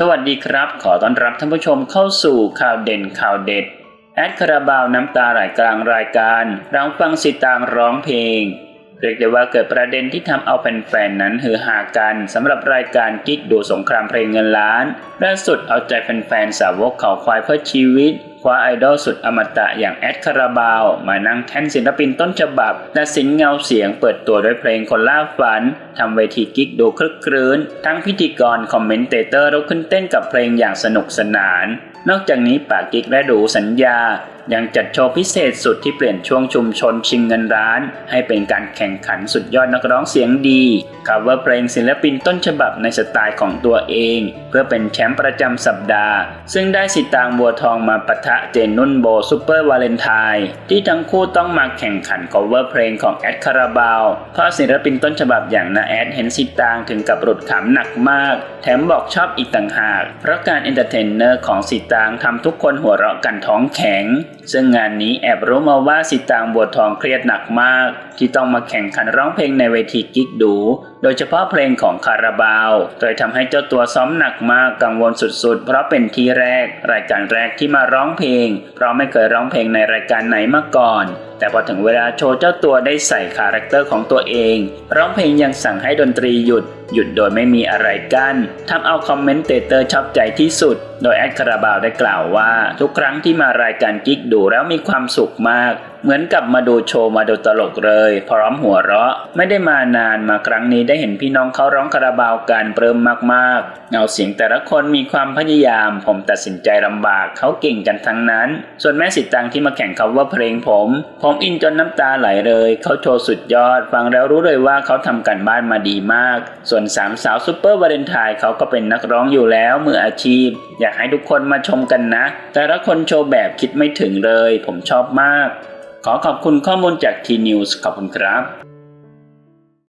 สวัสดีครับ ขอต้อนรับท่านผู้ชมเข้าสู่ข่าวเด่นข่าวเด็ด แอดคาราบาวน้ำตาไหลกลางรายการรังฟังสิตางร้องเพลง เรียกได้ว่าเกิดประเด็นที่ทำเอาแฟนๆนั้นฮือฮากันสำหรับรายการกิ๊กดูสงครามเพลงเงินล้านล่าสุดเอาใจแฟนๆสาวกเขาควายเพื่อชีวิต คว้าไอดอลสุดอมตะอย่างแอดคาราบาว มานั่งแท่นศิลปินต้นฉบับและสินเงาเสียงเปิดตัวด้วยเพลงคนล่าฝันทำเวทีกิ๊กดูคลึกครื้น ทั้งพิธีกรคอมเมนเตเตอร์ลุกขึ้นเต้นกับเพลงอย่างสนุกสนานนอกจากนี้ปากกิ๊กและดูสัญญา ยังจัดโชว์พิเศษสุดที่เปลี่ยนช่วงชุมชนชิงเงินร้าน ให้เป็นการแข่งขันสุดยอดนักร้องเสียงดี cover เพลงศิลปินต้นฉบับในสไตล์ของตัวเอง เพื่อเป็นแชมป์ประจำสัปดาห์ ซึ่งได้สิตางบัวทองมาปะทะเจนนุ่นโบซูเปอร์วาเลนไทน์ที่ทั้งคู่ต้องมาแข่งขัน cover เพลงของแอดคาราบาวเพราะศิลปินต้นฉบับอย่างนาแอดเห็นสิตางถึงกับหลุดขำหนักมาก แถมบอกชอบอีกต่างหาก เพราะการเอนเตอร์เทนเนอร์ของสิตางทำทุกคนหัวเราะกันท้องแข็ง ซึ่งงานนี้แอบรู้มาว่าสิตางบัวทองเครียดหนักมาก ที่ต้องมาแข่งขันร้องเพลงในเวทีกิ๊กดูโดยเฉพาะเพลงของคาราบาวโดยทำให้เจ้าตัวซ้อมหนักมากกังวลสุดๆ เพราะเป็นทีแรก รายการแรกที่มาร้องเพลง เพราะไม่เคยร้องเพลงในรายการไหนมาก่อน แต่พอถึงเวลาโชว์เจ้าตัวได้ใส่คาแรคเตอร์ของตัวเอง ร้องเพลงยังสั่งให้ดนตรีหยุด หยุดโดยไม่มีอะไรกั้นทำเอาคอมเมนเตเตอร์ชอบใจที่สุด โดยแอดคาราบาวได้กล่าวว่า ทุกครั้งที่มารายการกิ๊กดูแล้วมีความสุขมากเหมือนกับมาดูโชว์มาดูตลกเลย พร้อมหัวเราะ ไม่ได้มานานมาครั้งนี้ได้เห็นพี่น้องเขาร้องคาราบาวกันเปิ่มมากๆเงาเสียงแต่ละคนมีความพยายาม ผมตัดสินใจลำบากเขาเก่งกันทั้งนั้น ส่วนแม่สิตังที่มาแข่งเขาว่าเพลงผม ผมอินจนน้ำตาไหลเลย เขาโชว์สุดยอด ฟังแล้วรู้เลยว่าเขาทำกันบ้านมาดีมาก ส่วนสามสาวซูเปอร์วาเลนไทน์เขาก็เป็นนักร้องอยู่แล้วมืออาชีพ อยากให้ทุกคนมาชมกันนะ แต่ละคนโชว์แบบคิดไม่ถึงเลย ผมชอบมาก ขอขอบคุณข้อมูลจากทีนิวส์ขอบคุณครับ